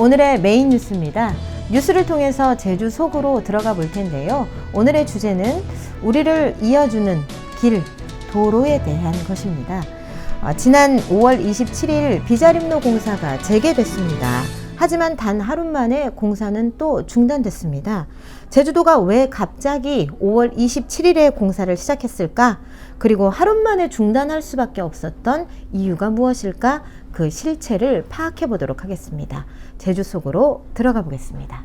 오늘의 메인 뉴스입니다. 뉴스를 통해서 제주 속으로 들어가 볼 텐데요. 오늘의 주제는 우리를 이어주는 길, 도로에 대한 것입니다. 어, 지난 5월 27일 비자림로 공사가 재개됐습니다. 하지만 단 하루 만에 공사는 또 중단됐습니다. 제주도가 왜 갑자기 5월 27일에 공사를 시작했을까? 그리고 하루 만에 중단할 수밖에 없었던 이유가 무엇일까? 그 실체를 파악해 보도록 하겠습니다. 제주 속으로 들어가 보겠습니다.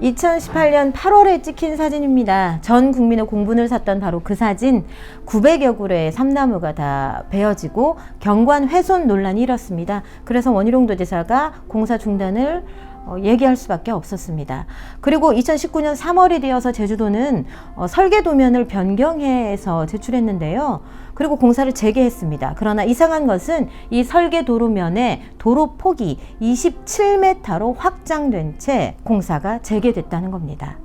2018년 8월에 찍힌 사진입니다. 전 국민의 공분을 샀던 바로 그 사진. 900여 그루의 삼나무가 다 베어지고 경관 훼손 논란이 일었습니다. 그래서 원희룡 도지사가 공사 중단을 어, 얘기할 수밖에 없었습니다. 그리고 2019년 3월이 되어서 제주도는 어, 설계 도면을 변경해서 제출했는데요. 그리고 공사를 재개했습니다. 그러나 이상한 것은 이 설계 도로면에 도로 폭이 27m로 확장된 채 공사가 재개됐다는 겁니다.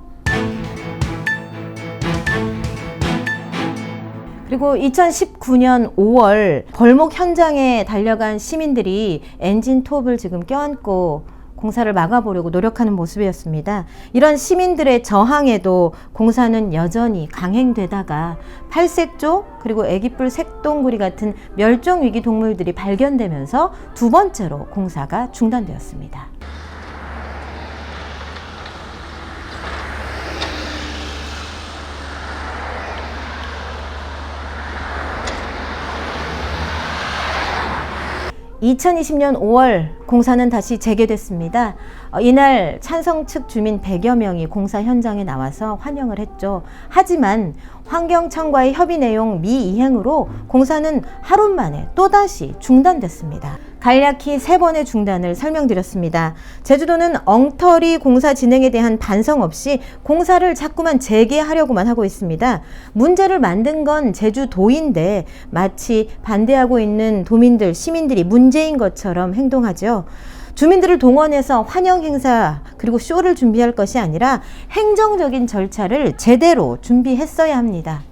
그리고 2019년 5월 벌목 현장에 달려간 시민들이 엔진 톱을 지금 껴안고 공사를 막아보려고 노력하는 모습이었습니다. 이런 시민들의 저항에도 공사는 여전히 강행되다가 팔색조 그리고 애기뿔 색동구리 같은 멸종위기 동물들이 발견되면서 두 번째로 공사가 중단되었습니다. 2020년 5월 공사는 다시 재개됐습니다. 어, 이날 찬성 측 주민 100여 명이 공사 현장에 나와서 환영을 했죠. 하지만 환경청과의 협의 내용 미이행으로 공사는 하루 만에 또다시 중단됐습니다. 간략히 세 번의 중단을 설명드렸습니다. 제주도는 엉터리 공사 진행에 대한 반성 없이 공사를 자꾸만 재개하려고만 하고 있습니다. 문제를 만든 건 제주도인데 마치 반대하고 있는 도민들, 시민들이 문제인 것처럼 행동하죠. 주민들을 동원해서 환영 행사 그리고 쇼를 준비할 것이 아니라 행정적인 절차를 제대로 준비했어야 합니다.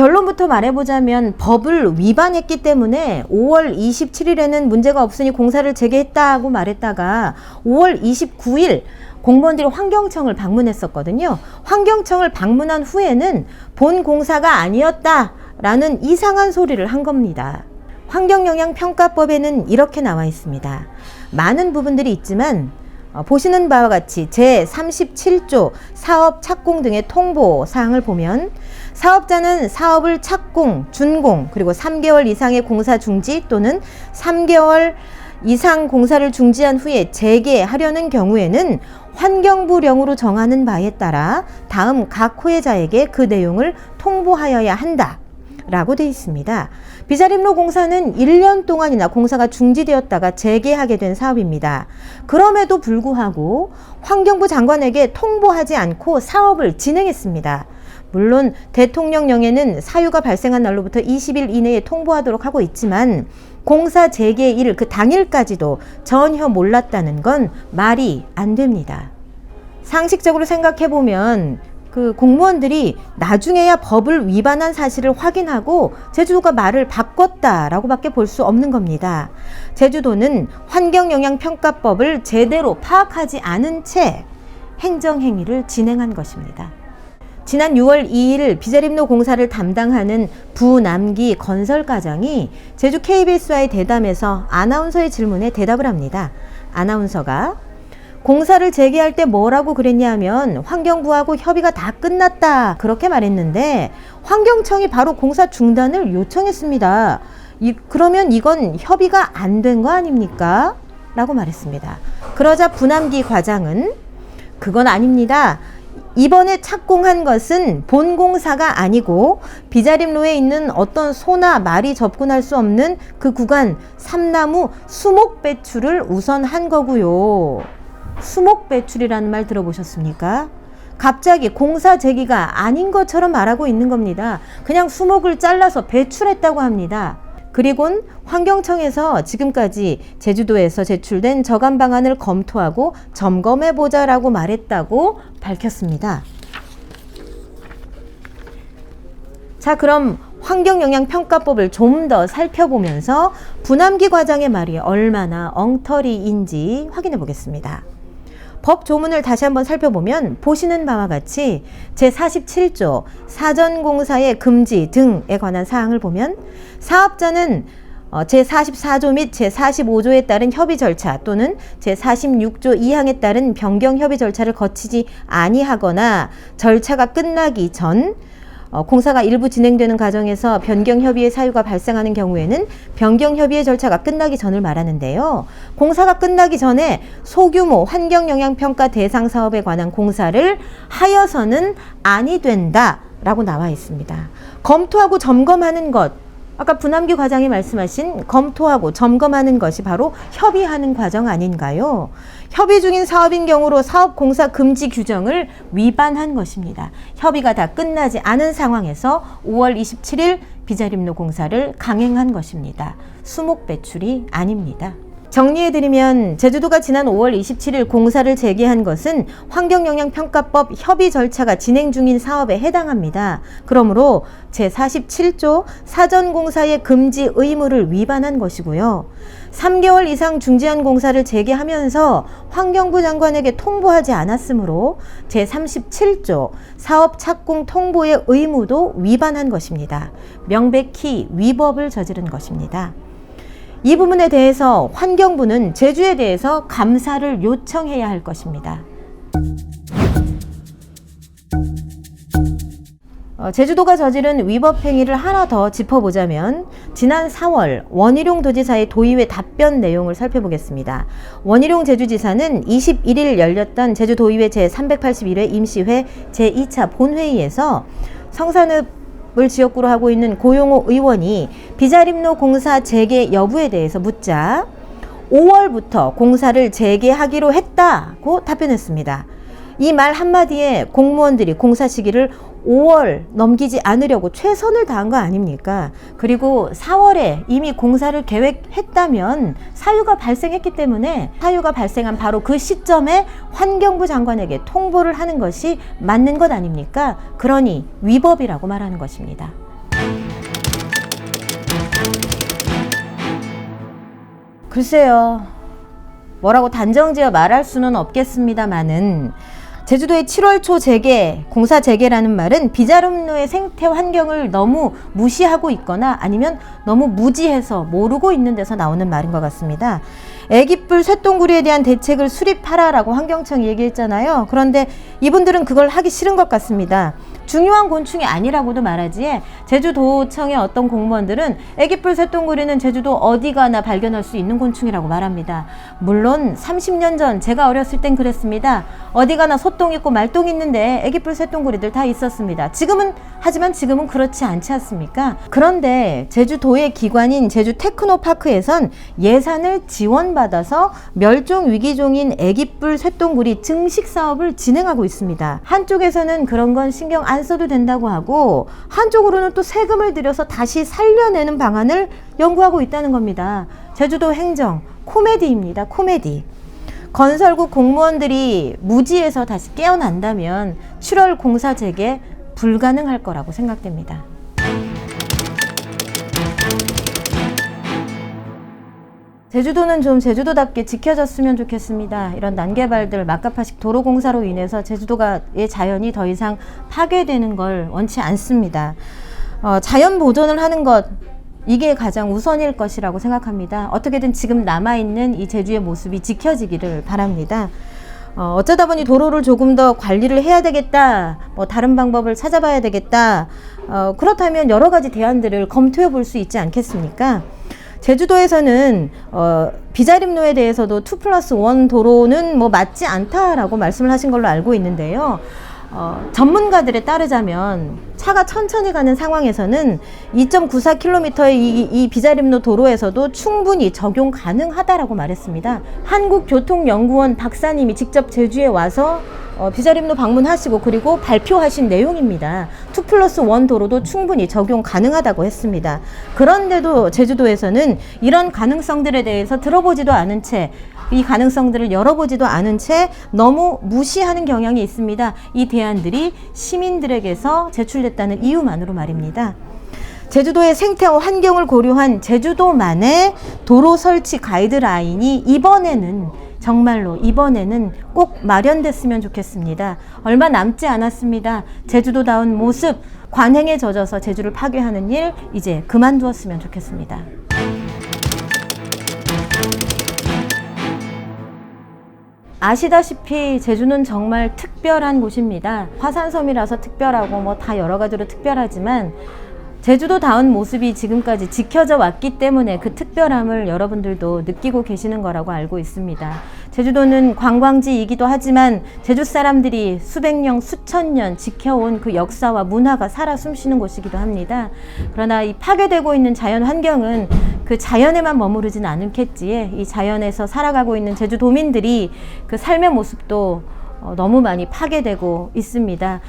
결론부터 말해보자면 법을 위반했기 때문에 5월 27일에는 문제가 없으니 공사를 재개했다고 말했다가 5월 29일 공무원들이 환경청을 방문했었거든요. 환경청을 방문한 후에는 본 공사가 아니었다라는 이상한 소리를 한 겁니다. 환경영향평가법에는 이렇게 나와 있습니다. 많은 부분들이 있지만 어, 보시는 바와 같이 제 37조 사업 착공 등의 통보 사항을 보면 사업자는 사업을 착공, 준공, 그리고 3개월 이상의 공사 중지 또는 3개월 이상 공사를 중지한 후에 재개하려는 경우에는 환경부령으로 정하는 바에 따라 다음 각 호혜자에게 그 내용을 통보하여야 한다. 라고 되어 있습니다. 비자림로 공사는 1년 동안이나 공사가 중지되었다가 재개하게 된 사업입니다. 그럼에도 불구하고 환경부 장관에게 통보하지 않고 사업을 진행했습니다. 물론 대통령령에는 사유가 발생한 날로부터 20일 이내에 통보하도록 하고 있지만 공사 재개일 그 당일까지도 전혀 몰랐다는 건 말이 안 됩니다. 상식적으로 생각해 보면 그 공무원들이 나중에야 법을 위반한 사실을 확인하고 제주도가 말을 바꿨다라고밖에 볼 수 없는 겁니다. 제주도는 환경영향평가법을 제대로 파악하지 않은 채 행정행위를 진행한 것입니다. 지난 6월 2일 비자림로 공사를 담당하는 부남기 건설과장이 제주 KBS와의 대담에서 아나운서의 질문에 대답을 합니다. 아나운서가 공사를 재개할 때 뭐라고 그랬냐 하면 환경부하고 협의가 다 끝났다 그렇게 말했는데 환경청이 바로 공사 중단을 요청했습니다. 이, 그러면 이건 협의가 안 된 거 아닙니까? 라고 말했습니다. 그러자 부남기 과장은 그건 아닙니다. 이번에 착공한 것은 본공사가 아니고 비자림로에 있는 어떤 소나 말이 접근할 수 없는 그 구간 삼나무 수목 배출을 우선 한 거고요. 수목 배출이라는 말 들어보셨습니까? 갑자기 공사 재기가 아닌 것처럼 말하고 있는 겁니다. 그냥 수목을 잘라서 배출했다고 합니다. 그리곤 환경청에서 지금까지 제주도에서 제출된 저감 방안을 검토하고 점검해 보자라고 말했다고 밝혔습니다. 자, 그럼 환경영향평가법을 좀 더 살펴보면서 분함기 과장의 말이 얼마나 엉터리인지 확인해 보겠습니다. 법 조문을 다시 한번 살펴보면 보시는 바와 같이 제47조 사전공사의 금지 등에 관한 사항을 보면 사업자는 어, 제44조 및 제45조에 따른 협의 절차 또는 제46조 2항에 따른 변경 협의 절차를 거치지 아니하거나 절차가 끝나기 전 어, 공사가 일부 진행되는 과정에서 변경 협의의 사유가 발생하는 경우에는 변경 협의의 절차가 끝나기 전을 말하는데요. 공사가 끝나기 전에 소규모 환경 영향 평가 대상 사업에 관한 공사를 하여서는 아니 된다라고 나와 있습니다. 검토하고 점검하는 것 아까 분함기 과장이 말씀하신 검토하고 점검하는 것이 바로 협의하는 과정 아닌가요? 협의 중인 사업인 경우로 사업 공사 금지 규정을 위반한 것입니다. 협의가 다 끝나지 않은 상황에서 5월 27일 비자림로 공사를 강행한 것입니다. 수목 배출이 아닙니다. 정리해드리면 제주도가 지난 5월 27일 공사를 재개한 것은 환경영향평가법 협의 절차가 진행 중인 사업에 해당합니다. 그러므로 제47조 사전공사의 금지 의무를 위반한 것이고요. 3개월 이상 중지한 공사를 재개하면서 환경부 장관에게 통보하지 않았으므로 제37조 사업 착공 통보의 의무도 위반한 것입니다. 명백히 위법을 저지른 것입니다. 이 부분에 대해서 환경부는 제주에 대해서 감사를 요청해야 할 것입니다. 어, 제주도가 저지른 위법 행위를 하나 더 짚어보자면 지난 4월 원희룡 도지사의 도의회 답변 내용을 살펴보겠습니다. 원희룡 제주지사는 21일 열렸던 제주도의회 제381회 임시회 제2차 본회의에서 성산읍 을 지역구로 하고 있는 고용호 의원이 비자림로 공사 재개 여부에 대해서 묻자 5월부터 공사를 재개하기로 했다고 답변했습니다. 이 말 한마디에 공무원들이 공사 시기를 5월 넘기지 않으려고 최선을 다한 거 아닙니까? 그리고 4월에 이미 공사를 계획했다면 사유가 발생했기 때문에 사유가 발생한 바로 그 시점에 환경부 장관에게 통보를 하는 것이 맞는 것 아닙니까? 그러니 위법이라고 말하는 것입니다. 글쎄요. 뭐라고 단정지어 말할 수는 없겠습니다만은 제주도의 7월 초 재개, 공사 재개라는 말은 비자름로의 생태 환경을 너무 무시하고 있거나 아니면 너무 무지해서 모르고 있는 데서 나오는 말인 것 같습니다. 애기뿔 쇠똥구리에 대한 대책을 수립하라라고 환경청이 얘기했잖아요. 그런데 이분들은 그걸 하기 싫은 것 같습니다. 중요한 곤충이 아니라고도 말하지 제주도청의 어떤 공무원들은 애기뿔 쇠똥구리는 제주도 어디 가나 발견할 수 있는 곤충이라고 말합니다. 물론 30년 전 제가 어렸을 땐 그랬습니다. 어디 가나 소똥 있고 말똥 있는데 애기뿔 쇠똥구리들 다 있었습니다. 지금은 하지만 지금은 그렇지 않지 않습니까? 그런데 제주도의 기관인 제주 테크노파크에선 예산을 지원받아서 멸종 위기종인 애기뿔 쇠똥구리 증식 사업을 진행하고 있습니다. 한쪽에서는 그런 건 신경 안 써도 된다고 하고 한쪽으로는 또 세금을 들여서 다시 살려내는 방안을 연구하고 있다는 겁니다. 제주도 행정 코미디입니다. 코미디. 건설국 공무원들이 무지에서 다시 깨어난다면 7월 공사 재개 불가능할 거라고 생각됩니다. 제주도는 좀 제주도답게 지켜졌으면 좋겠습니다. 이런 난개발들, 막가파식 도로공사로 인해서 제주도가의 자연이 더 이상 파괴되는 걸 원치 않습니다. 어, 자연 보존을 하는 것, 이게 가장 우선일 것이라고 생각합니다. 어떻게든 지금 남아있는 이 제주의 모습이 지켜지기를 바랍니다. 어, 어쩌다 보니 도로를 조금 더 관리를 해야 되겠다, 뭐 다른 방법을 찾아봐야 되겠다. 어, 그렇다면 여러 가지 대안들을 검토해 볼 수 있지 않겠습니까? 제주도에서는 어, 비자림로에 대해서도 2 플러스 1 도로는 뭐 맞지 않다라고 말씀을 하신 걸로 알고 있는데요. 어, 전문가들에 따르자면 차가 천천히 가는 상황에서는 2.94km의 이, 이 비자림로 도로에서도 충분히 적용 가능하다라고 말했습니다. 한국교통연구원 박사님이 직접 제주에 와서 어, 비자림로 방문하시고 그리고 발표하신 내용입니다. 2 플러스 1 도로도 충분히 적용 가능하다고 했습니다. 그런데도 제주도에서는 이런 가능성들에 대해서 들어보지도 않은 채 이 가능성들을 열어보지도 않은 채 너무 무시하는 경향이 있습니다. 이 대안들이 시민들에게서 제출 됐다는 이유만으로 말입니다. 제주도의 생태와 환경을 고려한 제주도만의 도로 설치 가이드라인이 이번에는 정말로 이번에는 꼭 마련됐으면 좋겠습니다. 얼마 남지 않았습니다. 제주도다운 모습, 관행에 젖어서 제주를 파괴하는 일 이제 그만두었으면 좋겠습니다. 아시다시피 제주는 정말 특별한 곳입니다. 화산섬이라서 특별하고 뭐 다 여러 가지로 특별하지만 제주도다운 모습이 지금까지 지켜져 왔기 때문에 그 특별함을 여러분들도 느끼고 계시는 거라고 알고 있습니다. 제주도는 관광지이기도 하지만 제주 사람들이 수백 년, 수천 년 지켜온 그 역사와 문화가 살아 숨쉬는 곳이기도 합니다. 그러나 이 파괴되고 있는 자연 환경은 그 자연에만 머무르진 않겠지에 이 자연에서 살아가고 있는 제주도민들이 그 삶의 모습도 어, 너무 많이 파괴되고 있습니다.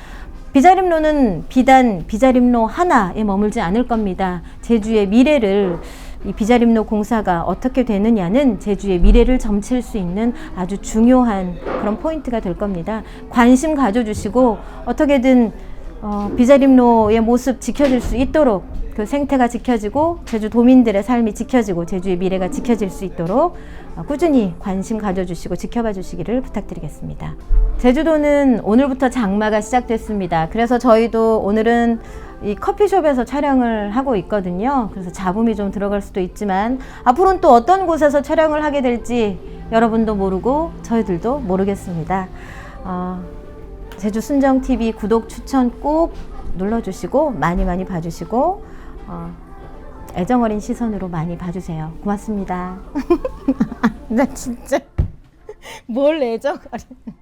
비자림로는 비단 비자림로 하나에 머물지 않을 겁니다. 제주의 미래를 이 비자림로 공사가 어떻게 되느냐는 제주의 미래를 점칠 수 있는 아주 중요한 그런 포인트가 될 겁니다. 관심 가져주시고 어떻게든 어, 비자림로의 모습 지켜질 수 있도록 그 생태가 지켜지고 제주 도민들의 삶이 지켜지고 제주의 미래가 지켜질 수 있도록 어, 꾸준히 관심 가져주시고 지켜봐 주시기를 부탁드리겠습니다. 제주도는 오늘부터 장마가 시작됐습니다. 그래서 저희도 오늘은 이 커피숍에서 촬영을 하고 있거든요. 그래서 잡음이 좀 들어갈 수도 있지만 앞으로는 또 어떤 곳에서 촬영을 하게 될지 여러분도 모르고 저희들도 모르겠습니다. 어, 제주 순정 TV 구독 추천 꼭 눌러주시고 많이 많이 봐주시고 어, 애정 어린 시선으로 많이 봐주세요. 고맙습니다. 나 진짜 뭘 애정 어린.